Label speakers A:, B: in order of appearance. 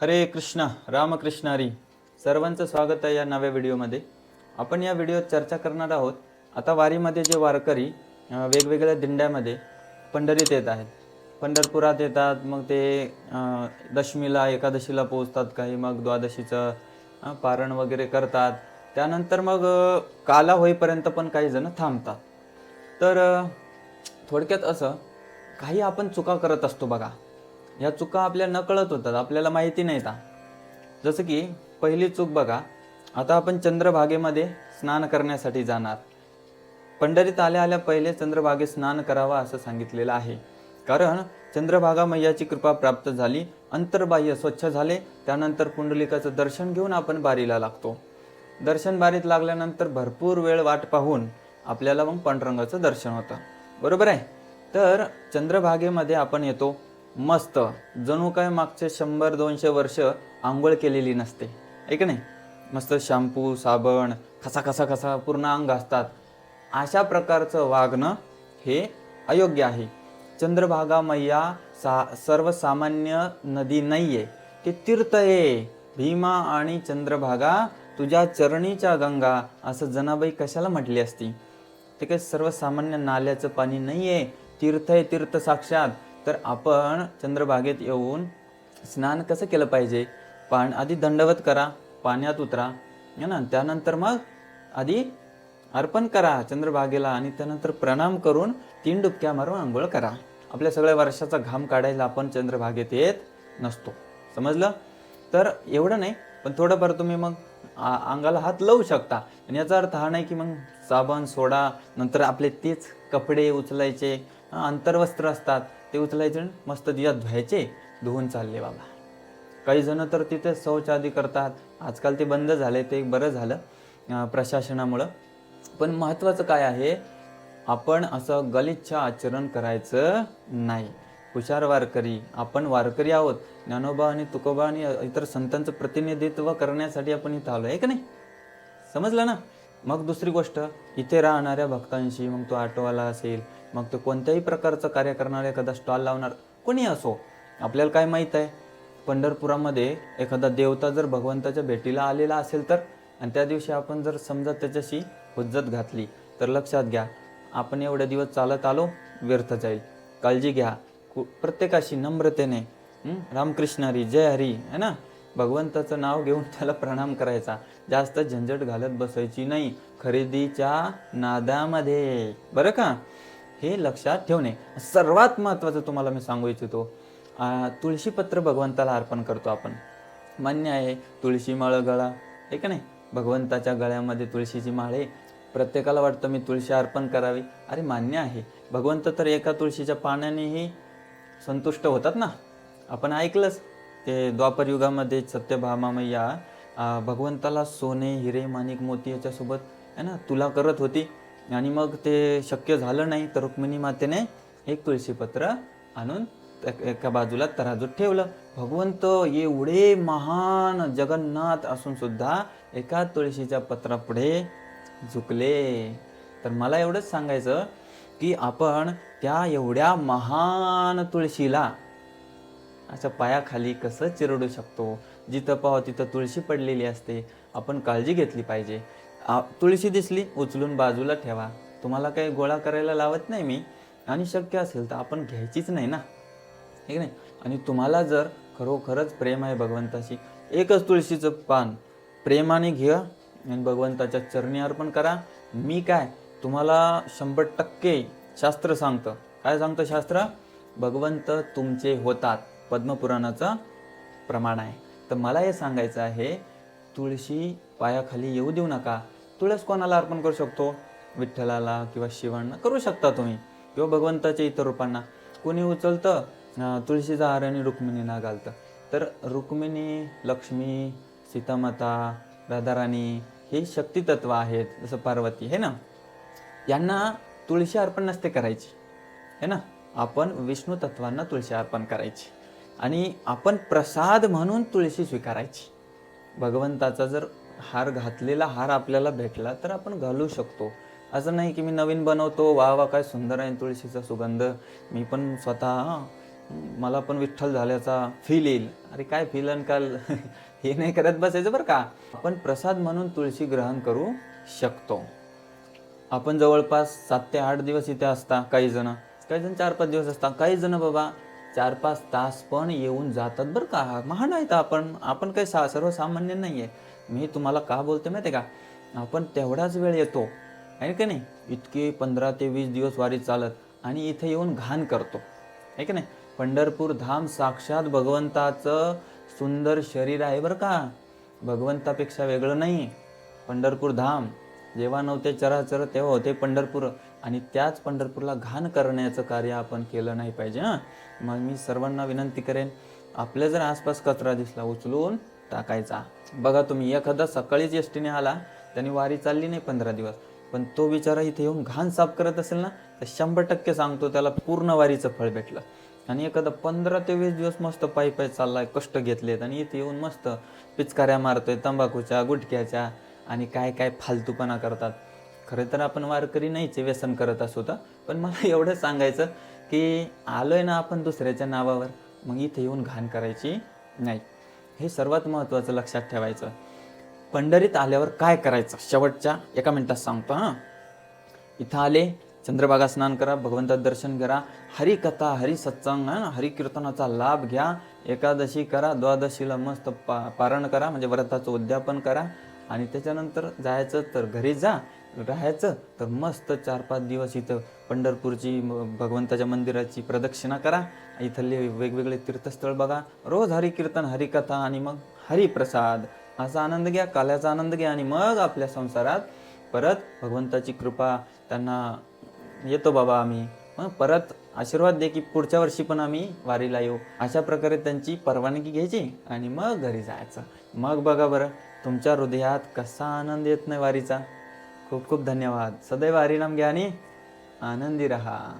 A: हरे कृष्ण रामकृष्ण हरी सर्वांचं स्वागत आहे या नव्या व्हिडिओमध्ये. आपण या व्हिडिओत चर्चा करणार आहोत आता वारीमध्ये जे वारकरी वेगवेगळ्या दिंड्यामध्ये पंढरीत येत आहेत. पंढरपुरात येतात मग ते दशमीला एकादशीला पोहोचतात काही मग द्वादशीचं पारण वगैरे करतात. त्यानंतर मग काला होईपर्यंत पण काही जण थांबतात. तर थोडक्यात असं काही आपण चुका करत असतो बघा. या चुका आपल्या नकळत होतात आपल्याला माहिती नाही का? जसं की पहिली चूक बघा आता आपण चंद्रभागेमध्ये स्नान करण्यासाठी जाणार. पंढरीत आल्या आल्या पहिले चंद्रभागेत स्नान करावा असं सांगितलेलं आहे. कारण चंद्रभागा मैयाची कृपा प्राप्त झाली अंतर्बाह्य स्वच्छ झाले त्यानंतर पुंडलिकाचं दर्शन घेऊन आपण बारीला लागतो. दर्शन बारीत लागल्यानंतर भरपूर वेळ वाट पाहून आपल्याला मग पांडुरंगाचं दर्शन होतं. बरोबर आहे? तर चंद्रभागेमध्ये आपण येतो मस्त. जणू काय मागचे शंभर दोनशे वर्ष आंघोळ केलेली नसते. ऐक नाही? मस्त शॅम्पू साबण खसा खसा खसा पूर्ण अंग असतात. अशा प्रकारचं वागणं हे अयोग्य आहे. चंद्रभागा मैया सा सर्वसामान्य नदी नाही आहे ते तीर्थ आहे. भीमा आणि चंद्रभागा तुझ्या चरणीच्या गंगा असं जनाबाई कशाला म्हटली असती? ते काही सर्वसामान्य नाल्याचं पाणी नाही आहे तीर्थ आहे तीर्थ साक्षात. तर आपण चंद्रभागेत येऊन स्नान कसं केलं पाहिजे? पाण आधी दंडवत करा पाण्यात उतरा है ना? त्यानंतर मग आधी अर्पण करा चंद्रभागेला आणि त्यानंतर प्रणाम करून तीन डुबक्या मारून आंघोळ करा. आपल्या सगळ्या वर्षाचा घाम काढायला आपण चंद्रभागेत येत नसतो. समजलं? तर एवढं नाही पण थोडंफार तुम्ही मग अंगाला हात लावू शकता. आणि याचा अर्थ हा नाही की मग साबण सोडा नंतर आपले तेच कपडे उचलायचे हं, अंतर्वस्त्र असतात. ते उचलायचे मस्त तिच्यात धुवायचे धुवून चालले बाबा. काही जण तर तिथे शौचादी करतात. आजकाल ते बंद झाले ते एक बरं झालं प्रशासनामुळं. पण महत्त्वाचं काय आहे आपण असं गलिच्छ आचरण करायचं नाही. हुशार वारकरी आपण वारकरी आहोत. ज्ञानोबा आणि तुकोबा आणि इतर संतांचं प्रतिनिधित्व करण्यासाठी आपण इथं आलो आहे का नाही? समजलं ना? मग दुसरी गोष्ट इथे राहणाऱ्या भक्तांशी मग तो ऑटोवाला असेल मग तो कोणत्याही प्रकारचं कार्य करणारा एखादा स्टॉल लावणार कोणी असो आपल्याला काय माहीत आहे? पंढरपुरामध्ये एखादा देवता जर भगवंताच्या भेटीला आलेला असेल तर आणि त्या दिवशी आपण जर समजा त्याच्याशी हुज्जत घातली तर लक्षात घ्या आपण एवढे दिवस चालत आलो व्यर्थ जाईल. काळजी घ्या. कु- प्रत्येकाशी नम्रतेने रामकृष्ण हरी जय हरी है ना? भगवंताचं नाव घेऊन त्याला प्रणाम करायचा. जास्त झंझट घालत बसायची नाही. खरेदीच्या नादामध्ये. बरं का? हे लक्षात ठेवणे सर्वात महत्त्वाचं तुम्हाला मी सांगू इच्छितो. तुळशीपत्र भगवंताला अर्पण करतो आपण. मान्य आहे तुळशी माळ गळा. आहे का नाही? भगवंताच्या गळ्यामध्ये तुळशीची माळ आहे. प्रत्येकाला वाटतं मी तुळशी अर्पण करावी. अरे मान्य आहे. भगवंत तर एका तुळशीच्या पाण्यानेही संतुष्ट होतात ना? आपण ऐकलंच. ते द्वापर युगामध्ये सत्यभामा मैया भगवंताला सोने हिरे माणिक मोती याच्यासोबत आहे ना तुला करत होती. आणि मग ते शक्य झालं नाही तर रुक्मिणी मातेने एक तुळशीपत्र आणून एका बाजूला तराजूत ठेवलं. भगवंत एवढे महान जगन्नाथ असून सुद्धा एका तुळशीच्या पत्रापुढे झुकले. तर मला एवढंच सांगायचं की आपण त्या एवढ्या महान तुळशीला अशा पायाखाली कसं चिरडू शकतो? जिथं पाहो तिथं तुळशी पडलेली असते. आपण काळजी घेतली पाहिजे. आ- तुळशी दिसली उचलून बाजूला ठेवा. तुम्हाला काही गोळा करायला लावत नाही मी. आणि शक्य असेल तर आपण घ्यायचीच नाही ना? ठीक नाही? आणि तुम्हाला जर खरोखरच प्रेम आहे भगवंताशी एकच तुळशीचं पान प्रेमाने घ्या आणि भगवंताच्या चरणी अर्पण करा. मी काय? तुम्हाला शंभर टक्के शास्त्र सांगतं. काय सांगतं शास्त्र? भगवंत तुमचे होतात. पद्मपुराणाचं प्रमाण आहे. तर मला हे सांगायचं आहे तुळशी पायाखाली येऊ देऊ नका. तुळस कोणाला अर्पण करू शकतो? विठ्ठलाला किंवा शिवांना करू शकता तुम्ही. किंवा भगवंताच्या इतर रूपांना. कोणी उचलतं तुळशीचा हार आणि रुक्मिणीला घालतं. तर रुक्मिणी लक्ष्मी सीतामाता राधाराणी हे शक्तितत्व आहेत जसं पार्वती हे ना? यांना तुळशी अर्पण नसते करायची. है ना? आपण विष्णू तत्वांना तुळशी अर्पण करायची. आणि आपण प्रसाद म्हणून तुळशी स्वीकारायची. भगवंताचा जर हार घातलेला हार आपल्याला भेटला तर आपण घालू शकतो. असं नाही की मी नवीन बनवतो वा वा काय सुंदर आहे तुळशीचा सुगंध. मी पण स्वतः मला पण विठ्ठल झाल्याचा फील येईल. अरे काय फील आणि काल हे नाही करत बसायचं बरं का? आपण प्रसाद म्हणून तुळशी ग्रहण करू शकतो. आपण जवळपास सात ते आठ दिवस इथे असता काही जण. काही जण चार पाच दिवस असतात काही जण बाबा चार पाच तास पण येऊन जातात बरं का? महान आहेत आपण. आपण काही सा सर्वसामान्य नाही आहे मी तुम्हाला का बोलतो माहिती आहे का? आपण तेवढाच वेळ येतो आहे का नाही? इतके पंधरा ते वीस दिवस वारी चालत आणि इथे येऊन घाण करतो आहे का नाही? पंढरपूर धाम साक्षात भगवंताचं सुंदर शरीर आहे बरं का? भगवंतापेक्षा वेगळं नाही. पंढरपूर धाम जेव्हा नव्हते चराचर तेव्हा होते पंढरपूर. आणि त्याच पंढरपूरला घाण करण्याचं कार्य आपण केलं नाही पाहिजे हां? मग मी सर्वांना विनंती करेन आपल्या जर आसपास कचरा दिसला उचलून टाकायचा. बघा तुम्ही एखादा सकाळीच एसटीने आला त्याने वारी चालली नाही पंधरा दिवस. पण तो बिचारा इथे येऊन घाण साफ करत असेल ना तर शंभर टक्के सांगतो त्याला पूर्ण वारीचं फळ भेटलं. आणि एखादा पंधरा ते वीस दिवस मस्त पायी पायी चाललाय कष्ट घेतलेत आणि इथे येऊन मस्त पिचकाऱ्या मारतोय तंबाखूच्या गुटख्याच्या आणि काय काय फालतूपणा करतात. खरं तर आपण वारकरी नाहीचे व्यसन करत असू तर पण मला एवढं सांगायचं की आलोय ना आपण दुसऱ्याच्या नावावर मग इथे येऊन घाण करायची नाही. हे सर्वात महत्त्वाचं लक्षात ठेवायचं. पंढरीत आल्यावर काय करायचं? शेवटच्या एका मिनिटात सांगतो हां. इथं आले चंद्रभागा स्नान करा भगवंतात दर्शन करा हरिकथा हरी सत्संग हरिकीर्तनाचा ना लाभ घ्या एकादशी करा द्वादशीला मस्त पा पारण करा म्हणजे व्रताचं उद्यापन करा आणि त्याच्यानंतर जायचं तर घरी जा राहायचं. तर मस्त चार पाच दिवस इथं पंढरपूरची भगवंताच्या मंदिराची प्रदक्षिणा करा. इथले वेगवेगळे तीर्थस्थळ बघा. रोज हरिकीर्तन हरिकथा आणि मग हरिप्रसाद. असा आनंद घ्या काल्याचा आनंद घ्या आणि मग आपल्या संसारात परत भगवंताची कृपा त्यांना येतो बाबा आम्ही. मग परत आशीर्वाद दे की पुढच्या वर्षी पण आम्ही वारीला येऊ. अशा प्रकारे त्यांची परवानगी घ्यायची आणि मग घरी जायचं. मग बघा बरं तुमच्या हृदयात कसा आनंद येत नाही वारीचा? खूप खूप धन्यवाद. सदैव हरिनाम घ्या आणि आनंदी रहा.